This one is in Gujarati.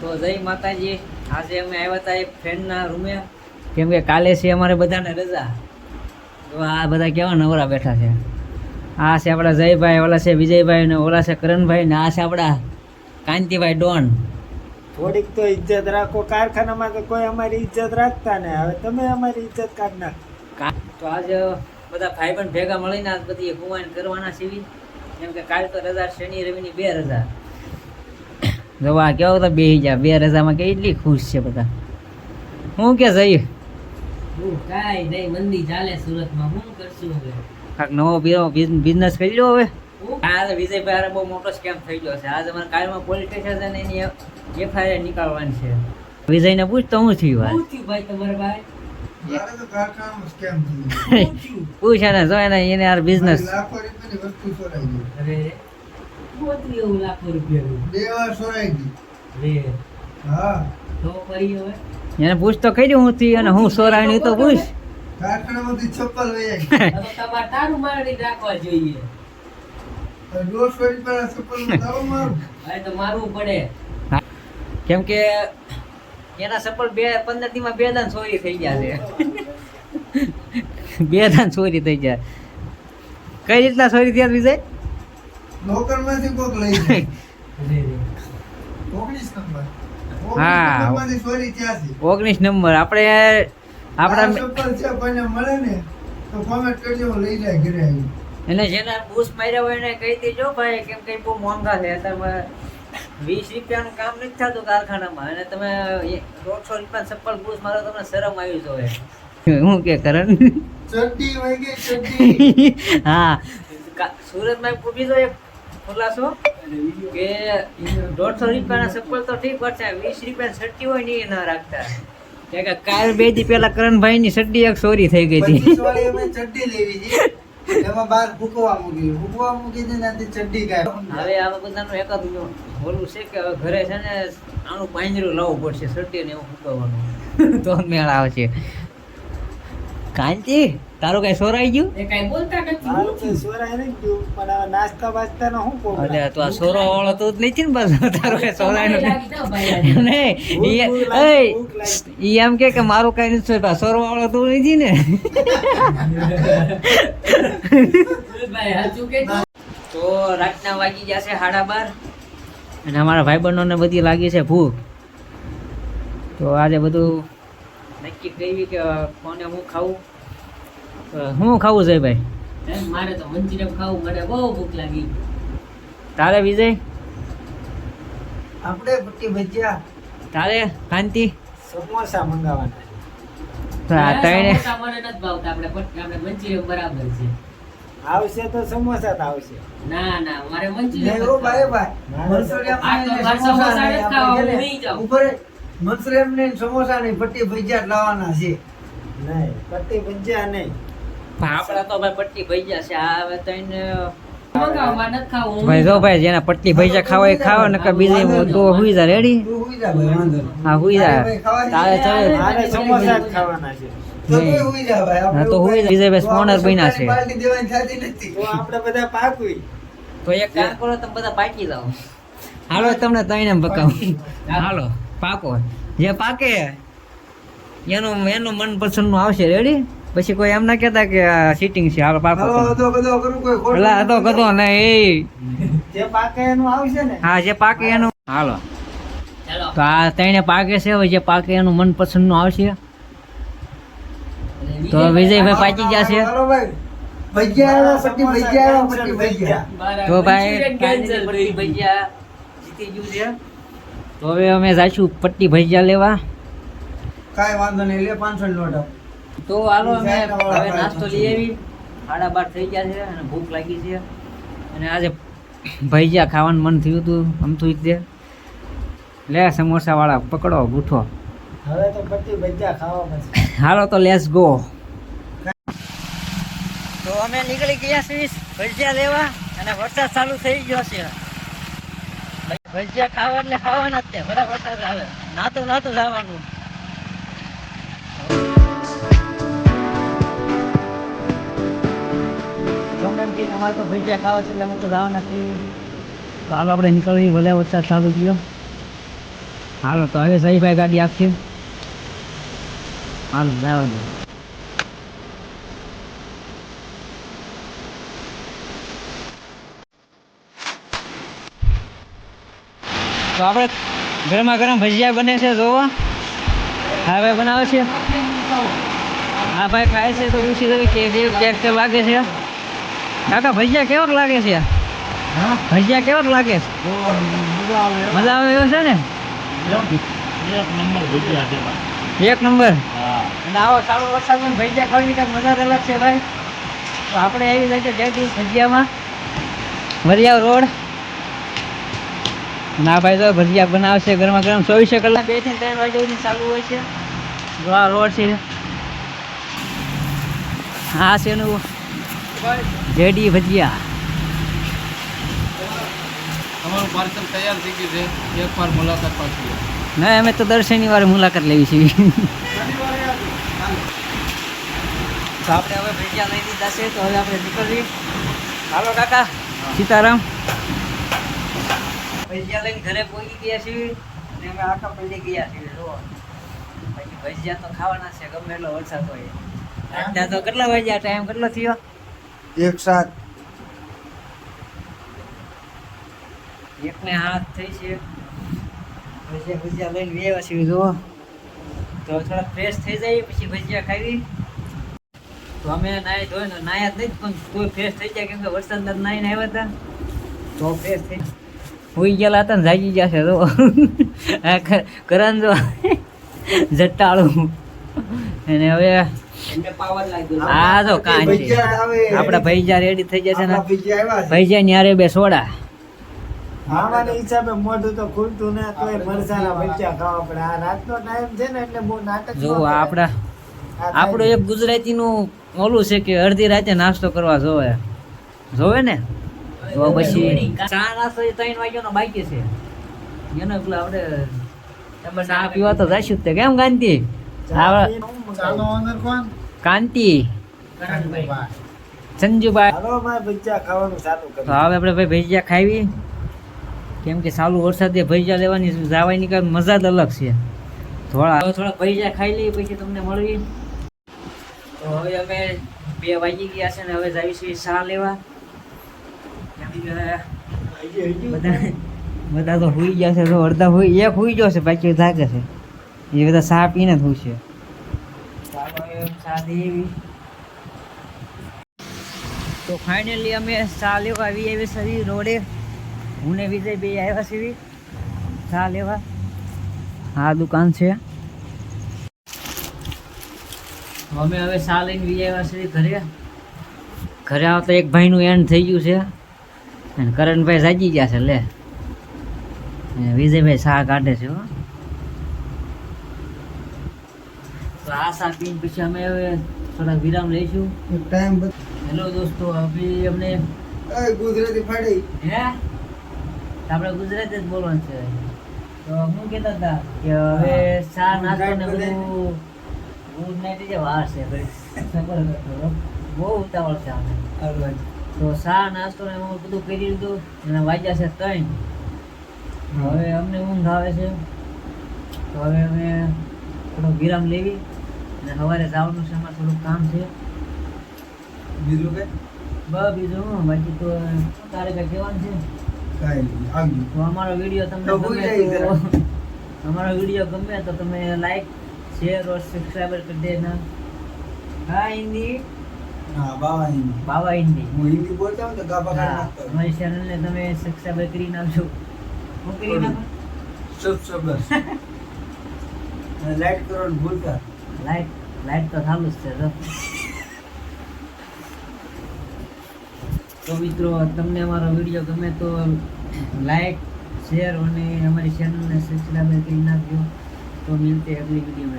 તો જય માતાજી. આજે અમે આવ્યા હતા એક ફ્રેન્ડના રૂમે. કેમ કે કાલે છે અમારે બધાને રજા. તો આ બધા કેવા નવરા બેઠા છે. આ છે આપણા જયભાઈ ઓલા છે વિજયભાઈ ને ઓલા છે કરણભાઈ ને આ છે આપણા કાંતિભાઈ ડોન. થોડીક તો ઇજ્જત રાખો. કારખાનામાં તો કોઈ અમારી ઇજ્જત રાખતા ને. હવે તમે અમારી ઇજ્જત કાઢ નાખ. તો આજે બધા ભાઈ પણ ભેગા મળીને આજ બધી હુવાઈન કરવાના સીવી કેમ કે કાલ તો રજા શનિ રવિની બે રજા. જોવા કેવો તો બે જા. બે રજામાં કેટલી ખુશ છે બધા. હું કે જઈએ? કાંઈ નહીં મંદી ચાલે સુરતમાં. હું કરશું હવે? કાંઈક નવો બીજો બિઝનેસ કરી લો હવે? આ તો વિજયભાઈ હારે બહુ મોટો સ્કેમ થઈ ગયો છે. આજે અમારે કાલમાં પોલીસ સ્ટેશન છે ને એની એફઆઈઆર નીકાળવાની છે. વિજયને પૂછ તો હું થયું વાત ભાઈ તમારા ભાઈ? મારે ને જો એને એને યાર બિઝનેસ લાખો રૂપિયાની વસ્તુ ચોરાઈ ગઈ. અરે હતું એવું લાખો રૂપિયાનું બે વાર સોરાઈ ગઈ. રે હા. તો ફરી હવે. એને પૂછ તો કરી હું થી અને હું સોરાણી તો પૂછ. કારખાનામાંથી ચપ્પલ વહી હવે તમારે તારું મારી રાખવા જોઈએ. આવી. મારવું પડે. કેમ કે એના સફળ બે પંદર દીમાં બે દાન ચોરી થઈ ગયા છે. બે દાન ચોરી થઈ ગયા. કઈ રીતના ચોરી થયા વિજય? નોકરમાંથી કોક લઈ જાય. ઓગણીસ નંબર. આપણે આપણા ચપ્પલ છે, કોઈને મળે ને તો comment કરજો, લઈ જાય ઘરે આવીને. એને જેના બૂસ માર્યા હોય એને કહી દેજો ભાઈ કેમ કે બહુ મોંઘા છે. અત્યારે વીસ રૂપિયાનું કામ નથી થતું કારખાનામાં. અને તમે દોઢસો રૂપિયા ચપ્પલ બૂસ મારો તમને શરમ આવી જોઈએ હું કે કરણ ચડ્ડી વહી ચડ્ડી. હા. સુરતમાં એક બીજો એક ખુલાસો કે દોઢસો રૂપિયાના ચપ્પલ તો ઠીક પડશે વીસ રૂપિયા સટ્ટી હોય ને એ ના રાખતા. કે કાલ બે દી પેલા કરણભાઈ ની સટ્ટી એક ચોરી થઈ ગઈ હતી. ચડ્ડી લેવી. એમાં બહાર ભૂકવા મૂકી ભૂકવા મૂકી દે ને ચડ્ડી ગાય હવે આ બધાનું એક જ ઓલું છે કે હવે ઘરે છે ને આનું પાંજરું લાવવું પડશે સટ્ટી ને એવું ફૂકવવાનું તો મેળ આવશે. કાંતિ? તારું કઈ સોરાઈ ગયું? એ કાંઈ બોલતા નથી? સોરાય નહીં ગયું પણ હવે નાસ્તા બાસ્તાનો શું problem? અલે તું આ સોરો વાળો તો નથી ને બસ તારું કઈ સોરાય તમારે નથી. નહીં. ઈ- એમ કે કે મારું કઈ નથી સોરવા સોરો વાળો તું નથી ને. તો રાતના વાગી ગયા છે સાડા બાર. અને અમારા ભાઈબંધોને બધી લાગી છે ભૂખ. તો આજે બધું નક્કી કરી કે કોને હું ખાવું? હું ખાવું છે ભાઈ? મારે તો મંચુરિયમ ખાવું મને બહુ ભૂખ લાગી. તારે વિજય? આપણે પટ્ટી ભજીયા. તારે કાંતિ? સમોસા મંગાવવાના તો આ સમોસા મને નથી ભાવતા આપણે આપણે મંચુરિયન બરાબર છે. આવશે તો સમોસા તો આવશે. ના ના મારે નહીં મંચુરિયન ભાઈ ભાઈ. મારે આ તો સમોસા નહીં, નથી ખાવા, હું નહીં જાઉં. ઉપર ને સમોસા ભજીયા લાવવાના છે. નહીં પટ્ટી ભજીયા નહીં. તો ભાઈ પટ્ટી ભૈયા છે. આ હવે હું. ભાઈ જો ભાઈ જેના પટ્ટી ભૈયા ખાવા એ ખાવા નકર બીજી તો હુઈ જા રેડી. હા હુઈ જા. તારે ચાલે. હોય મારે ને સમોસા ખાવાના છે. તો હુઈ જા વિજયભાઈ સ્પોનર બન્યા છે. સરકારી પાર્ટી દેવાની થતી નથી. તો આપણે બધા પાકવી. તો એક કામ કરો તમે બધા પાકી જાઓ. હાલો તમને તઈને પકાવું. હાલો પાકો. જે પાકે એનું એનું મનપસંદનું આવશે. રેડી પછી કોઈ એમ ના કેતા કે સીટિંગ છે હાલો પાકો હાલો તો કરું કોઈ ખોટું એટલે હતો કદો એ. જે પાકે એનું આવશે ને. હા જે પાકે એનું. હાલો. તો આ ત્રણે પાકે છે હવે જે પાકે એનું મનપસંદનું આવશે તો વિજયભાઈ પાકી મારા તો ભાઈ તો હવે અમે જાશું પટ્ટી ભજીયા લેવા. કાંઈ વાંધો નહીં લે પાંચસો નોટ આપ. તો હાલો અમે હવે નાસ્તો લઈ આવી. સાડા બાર થઈ ગયા છે અને ભૂખ લાગી છે. અને આજે ભજીયા ખાવાનું મન થયું હતું આમતું જ તે. લે સમોસા વાળા પકડો ગૂઠો. હવે તો પટ્ટી ભજીયા ખાવા પછી હાલો તો લેસ ગો તો અમે નીકળી ગયા છીએ ભજીયા લેવા અને વરસાદ ચાલુ થઈ ગયો છે. ભજીયા ખાવા એટલે ખાવાના જ તે બરાબર વરસાદ આવે. નાતું નાતું જવાનું. ગમે એમ કહીને અમારે તો ભજીયા ખાવા છે એટલે અમે તો જવાના છીએ તો હાલો આપણે નીકળવી ભલે વરસાદ ચાલુ થયો. હાલો, તો હવે સહીભાઈ ગાડી આપશે હાલો, જવા દો. તો આપણે ગરમા ગરમ ભજીયા બને છે, જોવો. હા, ભાઈ બનાવે છે? હા, ભાઈ ખાય છે, તો પૂછી દઉં કે જે કેક કે લાગે છે. કાકા ભજીયા કેવોક લાગે છે? ભજીયા કેવોક લાગે છે? મજા આવે. એવો છે ને? એક નંબર અને આવો સારો વરસાદમાં ભજીયા ખાવાની કાંઈક મજા જ અલગ છે ભાઈ. તો આપણે આવી જાય છે જયદીપ ભજીયામાં. વરિયાવ રોડ. ના ભાઈ તો ભજીયા બનાવશે ગરમા ગરમ ચોવીસે કલાક. બેથી ત્રણ વાગ્યા સુધી ચાલુ હોય છે. આ રોડ છે. હા છે એનું જેડી ભજીયા. તમારું પાર્સલ તૈયાર થઈ ગયું છે. એકવાર મુલાકાત પાછી ના અમે તો દર શનિવારે મુલાકાત લેવી છીએ તો આપણે હવે ભજીયા લઈ લીધા છે તો હવે આપણે નીકળવી હાલો કાકા. સીતારામ. ભજીયા લઈને ઘરે પહોંચી ગયા છીએ અને અમે આખા પડી ગયા છીએ જો પછી ભજીયા તો ખાવાના છે ગમે એટલો વરસાદ હોય. તો કેટલા વાગ્યા ટાઈમ કેટલો થયો? એક સાત એકને હાથ થઈ છે. ભજીયા ભજીયા લઈને બે વાસી જુઓ તો થોડા ફ્રેશ થઈ જાય, પછી ભજીયા ખાવી. તો અમે નાહી ધોઈને નાયા જ નહીં પણ કોઈ ફ્રેશ થઈ જાય, કેમ કે વરસાદ નાહીને આવ્યા હતા. તો ફ્રેશ થઈ હોઈ ગયેલા હતા ને જાગી ગયા છે, તો. કરણ જો. જટ્ટાળું અને હવે આ જો કાંઈ આપડા ભૈજા રેડી થઈ જશે ને. ભૈજા ન્યારે બે સોડા. ખાવાના હિસાબે મોઢું તો ખુલતું ના તોય મરચાના ભજીયા ખાવા પડે. આ રાતનો ટાઈમ છે ને એટલે બહુ નાટક જો કરે. આપણા એક ગુજરાતીનું ઓલું છે કે અડધી રાતે નાસ્તો કરવા જોવે. જોવે ને? તો પછી ચા નાસ્તો ત્રણ વાગ્યાનો બાકી છે. એનો પેલા આપણે ચા પીવા તો જઈશું તે. કેમ કાંતિ કાંતિ. સંજુભાઈ. હવે આપણે ભાઈ ભજીયા ખાવી કેમ કે ચાલુ વરસાદે ભજીયા લેવાની જવાની કાંઈક મજા જ અલગ છે. થોડા હવે થોડા ભજીયા ખાઈ લઈએ પછી તમને મળવી તો હવે અમે બે વાગી ગયા છે ને હવે જઈશું ચા લેવા. બધા બધા તો હોઈ ગયા છે અડધા હોય એક હોઈ ગયો છે બાકી જાગે છે. એ બધા ચા પીને જ છે. તો ફાઇનલી અમે ચા લેવા આવી આવી સરી રોડે. હું ને વિજય બે આવ્યા છીએ ચા લેવા. આ દુકાન છે. અમે હવે ચા લઈને વિજય આવ્યા છીએ ઘરે. ઘરે આવતા એક ભાઈનું એન્ડ થઈ ગયું છે. અને કરણભાઈ જાગી ગયા છે લે. વિજયભાઈ શાહ કાઢે છે હો. તો આ પછી અમે હવે થોડા વિરામ લઈશું. ટાઈમ હેલો દોસ્તો અભી અમને ગુજરાતી ફાડી. હે? આપણે ગુજરાતી જ બોલવાનું છે. તો હું કહેતા હતા કે હવે ચા નાસ્તો ને બધું ગુડ નાઇટ જે વાર છે ભાઈ. બહુ ઉતાવળ છે આપણે તો ચા નાસ્તો ને હું બધું કરી લીધું અને વાગ્યા છે ત્રણ. હવે અમને ઊંઘ આવે છે. તો હવે અમે થોડો વિરામ લેવી. અને સવારે જવાનું છે અમારે થોડુંક કામ છે. બીજું કઈ? બસ બીજું બાકી તો તારે કઈ કહેવાનું છે? કાંઈ તો અમારો વીડિયો તમને અમારો વીડિયો ગમે તો તમે લાઈક શેર ઓર સબસ્ક્રાઈબર કરી દેના. હા હિન્દી? હા બાવા કરી નાખજો. સબસ્ક્રાઈબર. લાઈક કરો ભૂલતા. લાઈટ લાઈટ તો ચાલુ જ છે તો મિત્રો, તમને અમારો વીડિયો ગમે તો લાઈક, શેર અને અમારી ચેનલને સબસ્ક્રાઈબ કરી નાખજો. તો મિલતે અગલી વીડિયો